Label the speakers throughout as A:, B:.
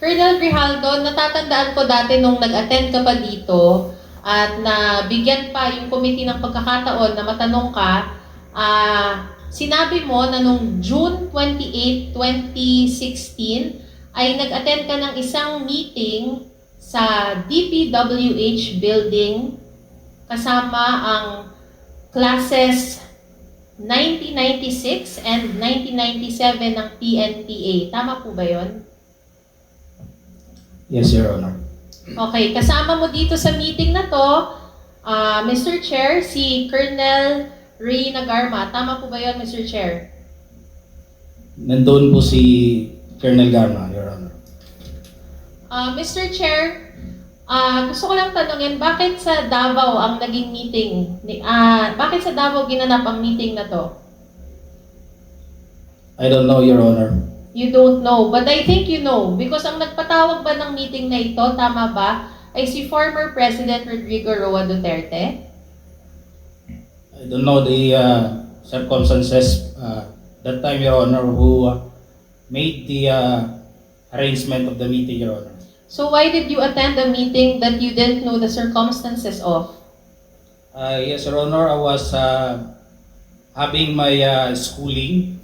A: Colonel Grijaldo, natatandaan ko dati nung nag-attend ka pa dito at na bigyan pa yung committee ng pagkakataon na matanong ka, ah, sinabi mo na nung June 28, 2016 ay nag-attend ka ng isang meeting sa DPWH building kasama ang classes 1996 and 1997 ng PNPA. Tama po ba yon?
B: Yes, Your Honor.
A: Okay, kasama mo dito sa meeting na to, ah, Mr. Chair, si Colonel Ray Nagarma. Tama po ba yon, Mr. Chair?
B: Nandun po si Colonel Garma, Your Honor.
A: Ah, Mr. Chair, ah, gusto ko lang tanungin, bakit sa Davao ang naging meeting? Ni, ah, bakit sa Davao ginanap ang meeting na to?
B: I don't know, Your Honor.
A: You don't know, but I think you know because ang nagpatawag ba ng meeting na ito, tama ba, ay si former President Rodrigo Roa Duterte?
B: I don't know the uh, circumstances uh, that time, Your Honor, who uh, made the uh, arrangement of the meeting, Your Honor.
A: So why did you attend a meeting that you didn't know the circumstances of?
B: Uh, yes, Your Honor, I was uh, having my uh, schooling.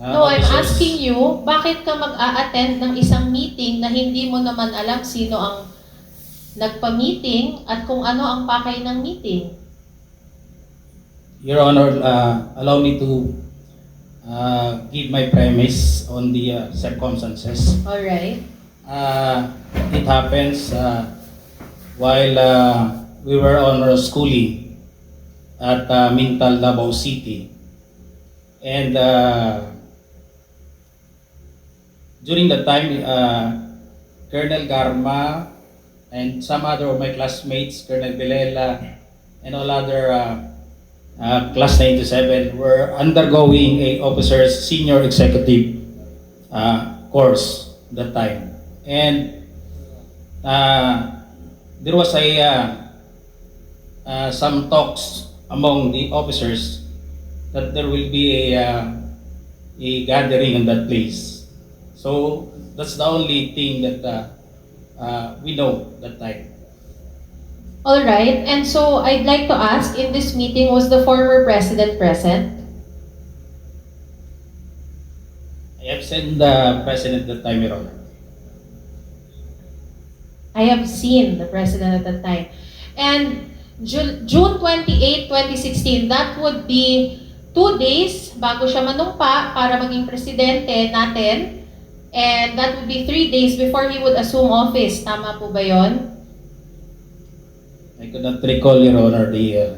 B: Uh,
A: No, I'm
B: officers-
A: asking you, bakit ka mag-a-attend ng isang meeting na hindi mo naman alam sino ang nagpa-meeting at kung ano ang pakay ng meeting?
B: Your Honor, uh, allow me to uh, give my premise on the uh, circumstances.
A: Alright.
B: Uh, it happens uh, while uh, we were on our schooling at uh, Mintal, Davao City. And uh, during that time, uh, Colonel Garma and some other of my classmates, Colonel Belela, and all other uh, uh, class 97 were undergoing a officer's senior executive uh, course that time. And uh, there was a uh, uh, some talks among the officers that there will be a uh, a gathering in that place. So that's the only thing that uh, uh, we know that time.
A: Alright, and so I'd like to ask, in this meeting, was the former president present?
B: I have sent the president that time, Your Honor.
A: I have seen the president at that time. And Ju- June 28, 2016, that would be two days bago siya manumpa para maging presidente natin. And that would be three days before he would assume office. Tama po ba yon?
B: I could not recall, Your Honor, the uh,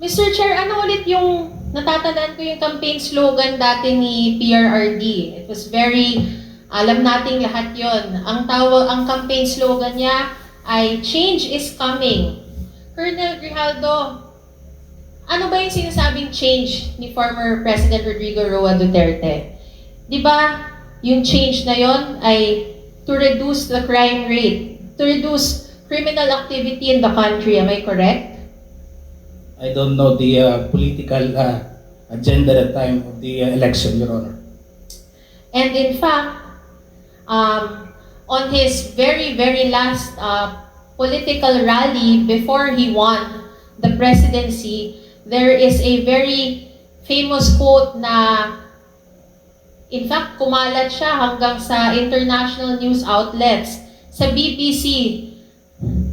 A: Mr. Chair, ano ulit yung natatandaan ko yung campaign slogan dati ni PRRD? It was very, alam nating lahat yon. Ang tawag, ang campaign slogan niya ay change is coming. Colonel Grijaldo, ano ba yung sinasabing change ni former President Rodrigo Roa Duterte? Di ba yung change na yon ay to reduce the crime rate, to reduce criminal activity in the country. Am I correct?
B: I don't know the uh, political uh, agenda at the time of the uh, election, Your Honor.
A: And in fact, um, on his very, very last uh, political rally before he won the presidency, there is a very famous quote na in fact, kumalat siya hanggang sa international news outlets. Sa BBC,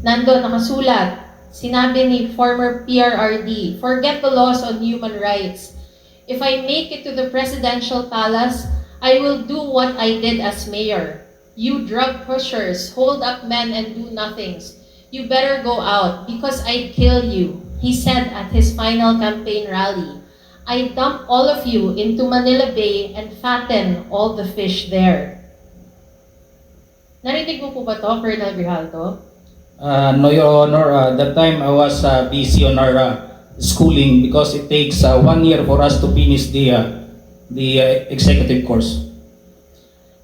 A: nandun nakasulat, sinabi ni former PRRD, forget the laws on human rights. If I make it to the presidential palace, I will do what I did as mayor. You drug pushers, hold up men and do nothings. You better go out because I'd kill you, he said at his final campaign rally. I dump all of you into Manila Bay and fatten all the fish there. Narinig mo po ba to, Colonel Grijaldo?
B: Uh, no, Your Honor, uh, that time I was uh, busy on our uh, schooling because it takes uh, one year for us to finish the uh, the uh, executive course.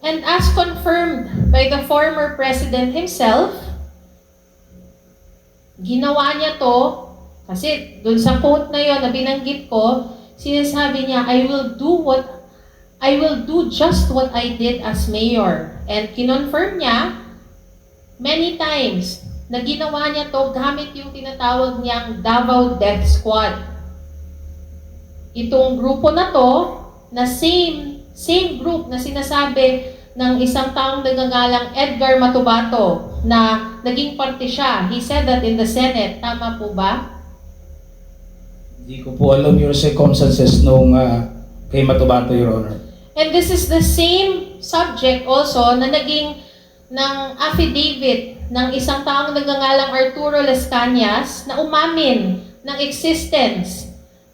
A: And as confirmed by the former president himself, ginawa niya to, kasi dun sa quote na yon na binanggit ko, sinasabi niya, I will do what I will do just what I did as mayor. And kinonfirm niya many times na ginawa niya to gamit yung tinatawag niyang Davao Death Squad. Itong grupo na to, na same, same group na sinasabi ng isang taong nagagalang Edgar Matubato na naging parte siya. He said that in the Senate. Tama po ba?
B: Hindi ko po alam yung circumstances nung ah, kay Matubato, Your Honor.
A: And this is the same subject also na naging ng affidavit ng isang taong nagngangalang Arturo Las na umamin ng existence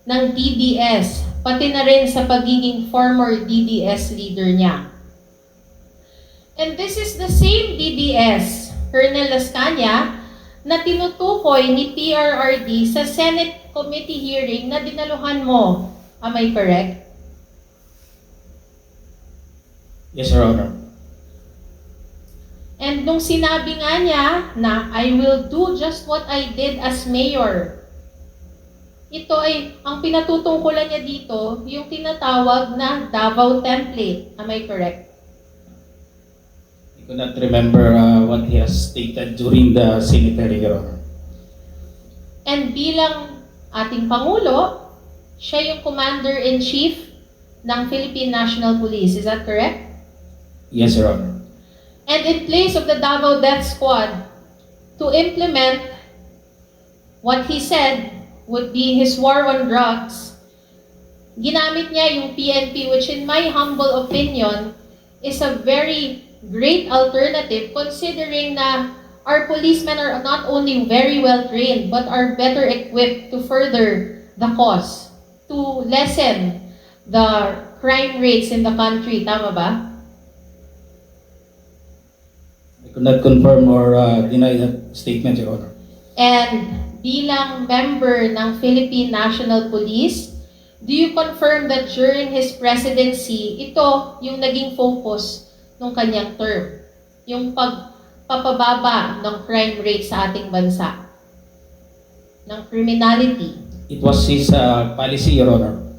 A: ng DDS, pati na rin sa pagiging former DDS leader niya. And this is the same DDS, Colonel Las na tinutukoy ni PRRD sa Senate committee hearing na dinaluhan mo. Am I correct?
B: Yes, Your Honor.
A: And nung sinabi nga niya na I will do just what I did as mayor, ito ay, ang pinatutungkulan niya dito, yung tinatawag na Davao template. Am I correct?
B: Could not remember ah, what he has stated during the cemetery, Your Honor.
A: And bilang ating Pangulo, siya yung Commander-in-Chief ng Philippine National Police. Is that correct?
B: Yes, Your Honor.
A: And in place of the Davao Death Squad to implement what he said would be his war on drugs, ginamit niya yung PNP which in my humble opinion is a very great alternative considering na our policemen are not only very well trained but are better equipped to further the cause, to lessen the crime rates in the country. Tama ba?
B: I could not confirm or ah, deny that statement, Your Honor.
A: And bilang member ng Philippine National Police, do you confirm that during his presidency, ito yung naging focus ng kanyang term? Yung pagpapababa ng crime rate sa ating bansa? Ng criminality?
B: It was his ah, policy, Your Honor.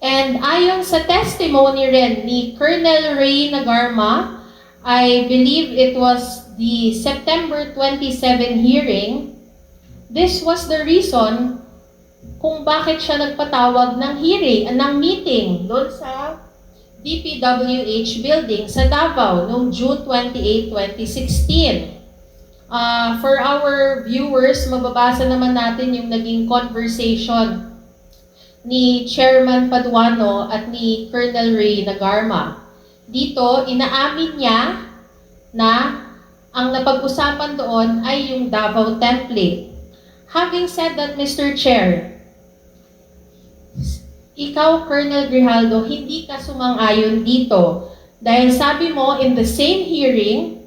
A: And ayon sa testimony rin ni Colonel Ray Nagarma, I believe it was the September 27 hearing, this was the reason kung bakit siya nagpatawag ng hearing, ng meeting doon sa DPWH building sa Davao noong June 28, 2016. Ah, for our viewers, mababasa naman natin yung naging conversation ni Chairman Paduano at ni Colonel Ray Nagarma. Dito, inaamin niya na ang napag-usapan doon ay yung Davao template. Having said that, Mr. Chair, ikaw, Colonel Grijaldo, hindi ka sumang-ayon dito. Dahil sabi mo, in the same hearing,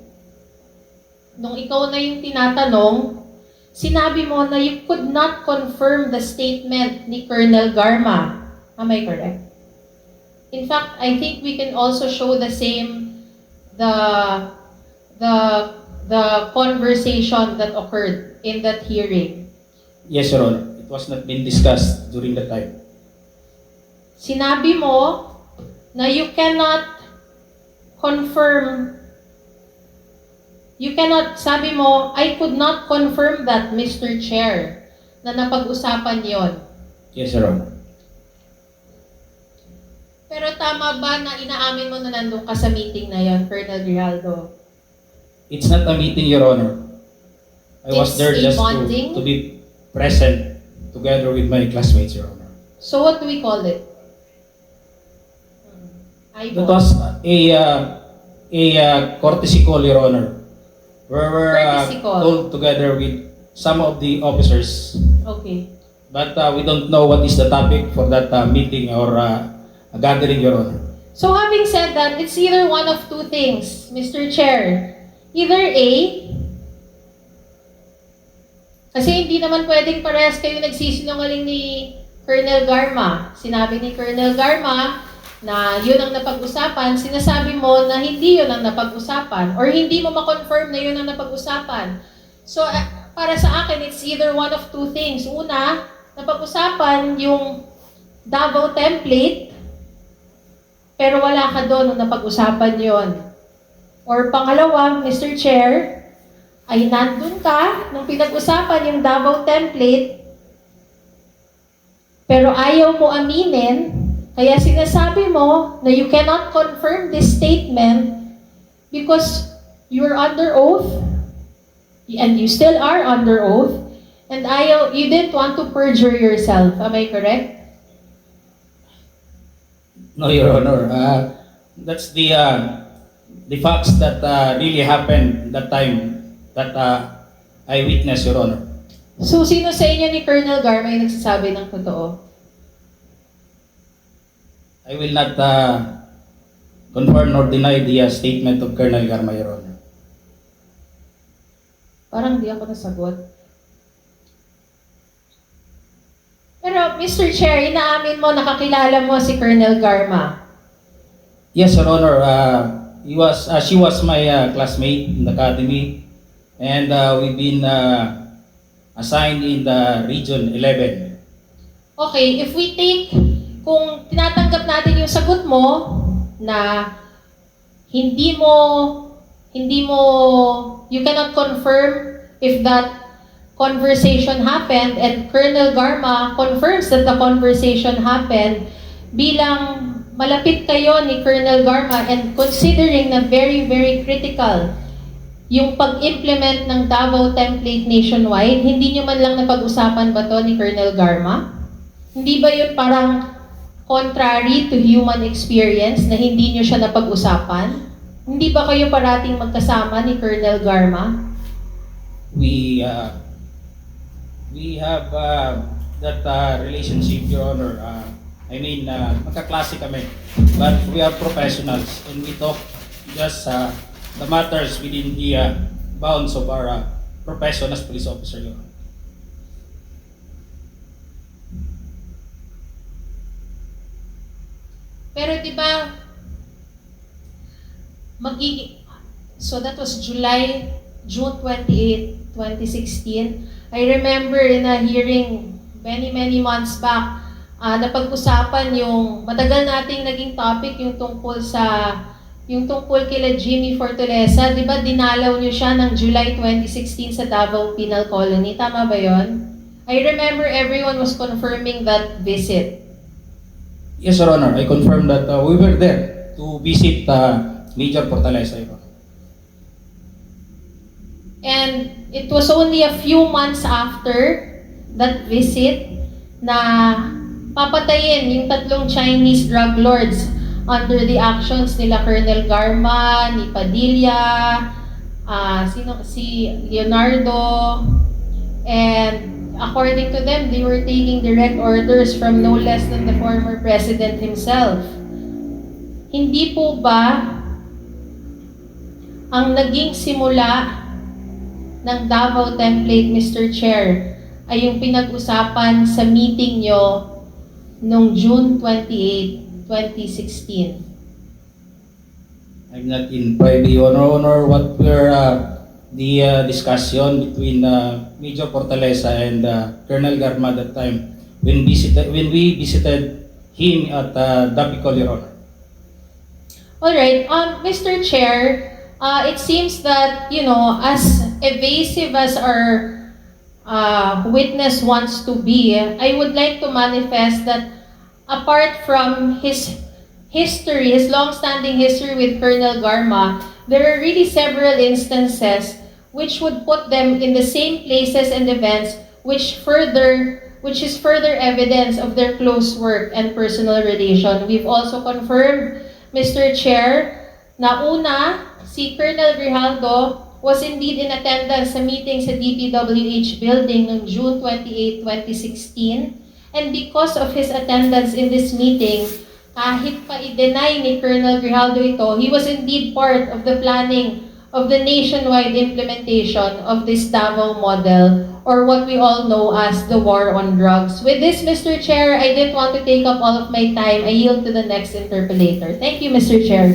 A: nung ikaw na yung tinatanong, sinabi mo na you could not confirm the statement ni Colonel Garma. Am I correct? In fact, I think we can also show the same the the the conversation that occurred in that hearing.
B: Yes, Your Honor. It was not been discussed during that time.
A: Sinabi mo na you cannot confirm You cannot, sabi mo, I could not confirm that, Mr. Chair, na napag-usapan yon.
B: Yes, Your Honor.
A: Pero tama ba na inaamin mo na nandun ka sa meeting na yon, Colonel Grijaldo?
B: It's not a meeting, Your Honor. I was
A: It's
B: there
A: a
B: just
A: bonding?
B: to, to be present together with my classmates, Your Honor.
A: So what do we call it?
B: That was a uh, a uh, courtesy call, Your Honor. Where we're uh,
A: Courtesy call.
B: called together with some of the officers,
A: Okay.
B: but uh, we don't know what is the topic for that uh, meeting or uh, gathering, Your Honor.
A: So having said that, it's either one of two things, Mr. Chair. Either A, kasi hindi naman pwedeng parehas kayo nagsisinungaling ni Colonel Garma. Sinabi ni Colonel Garma na yun ang napag-usapan, sinasabi mo na hindi yun ang napag-usapan or hindi mo ma-confirm na yun ang napag-usapan. So, eh, para sa akin, it's either one of two things. Una, napag-usapan yung Davao template pero wala ka doon nung napag-usapan yon. Or pangalawa, Mr. Chair, ay nandun ka nung pinag-usapan yung Davao template, pero ayaw mo aminin, kaya sinasabi mo na you cannot confirm this statement because you're under oath, and you still are under oath, and ayaw, you didn't want to perjure yourself. Am I correct?
B: No, Your Honor. Uh, that's the uh, the facts that uh, really happened that time that uh, I witnessed, Your Honor.
A: So, sino sa inyo ni Colonel Garma yung nagsasabi ng totoo?
B: I will not uh, confirm nor deny the uh, statement of Colonel Garma, Your Honor.
A: Parang di ako nasagot. Pero, Mr. Chair, inaamin mo, nakakilala mo si Colonel Garma.
B: Yes, Your Honor. Uh, he was, uh, she was my uh, classmate in the academy, and uh, we've been uh, assigned in the Region 11.
A: Okay, if we take, kung tinatanggap natin yung sagot mo na hindi mo, hindi mo, you cannot confirm if that conversation happened and Colonel Garma confirms that the conversation happened bilang malapit kayo ni Colonel Garma and considering na very, very critical yung pag-implement ng Davao template nationwide, hindi nyo man lang napag-usapan ba to ni Colonel Garma? Hindi ba yun parang contrary to human experience na hindi nyo siya napag-usapan? Hindi ba kayo parating magkasama ni Colonel Garma?
B: We uh, we have uh, that uh, relationship, Your Honor. Uh, I mean, uh, magkaklase kami. But we are professionals and we talk just uh, the matters within the uh, bounds of our uh, profession as police officer, Your Honor.
A: Pero di ba, magiging, so that was July, June 28, 2016. I remember in a hearing many, many months back, ah napag-usapan yung matagal nating naging topic yung tungkol sa yung tungkol kila Jimmy Fortaleza, di ba dinalaw niyo siya ng July 2016 sa Davao Penal Colony? Tama ba yon? I remember everyone was confirming that visit.
B: Yes, Your Honor. I confirm that uh, we were there to visit uh, Major Fortaleza, Your.
A: And it was only a few months after that visit na papatayin yung tatlong Chinese drug lords under the actions nila Colonel Garma, ni Padilla, ah sino, si Leonardo, and according to them, they were taking direct orders from no less than the former president himself. Hindi po ba ang naging simula ng Davao template, Mr. Chair, ay yung pinag-usapan sa meeting nyo noong June 28, 2016.
B: I'm not in private, Your Honor, what were uh, the uh, discussion between uh, Major Fortaleza and uh, Colonel Garma at that time when visited when we visited him at uh, Dapicol, Your Honor.
A: All right, um, Mr. Chair, uh, it seems that, you know, as evasive as our uh, witness wants to be, I would like to manifest that apart from his history, his long-standing history with Colonel Garma, there are really several instances which would put them in the same places and events which further which is further evidence of their close work and personal relation. We've also confirmed, Mr. Chair, na una, si Colonel Grijaldo was indeed in attendance sa meeting sa DPWH building noong June 28, 2016. And because of his attendance in this meeting, kahit pa i-deny ni Colonel Grijaldo ito, he was indeed part of the planning of the nationwide implementation of this Davao model or what we all know as the war on drugs. With this, Mr. Chair, I didn't want to take up all of my time. I yield to the next interpellator. Thank you, Mr. Chair.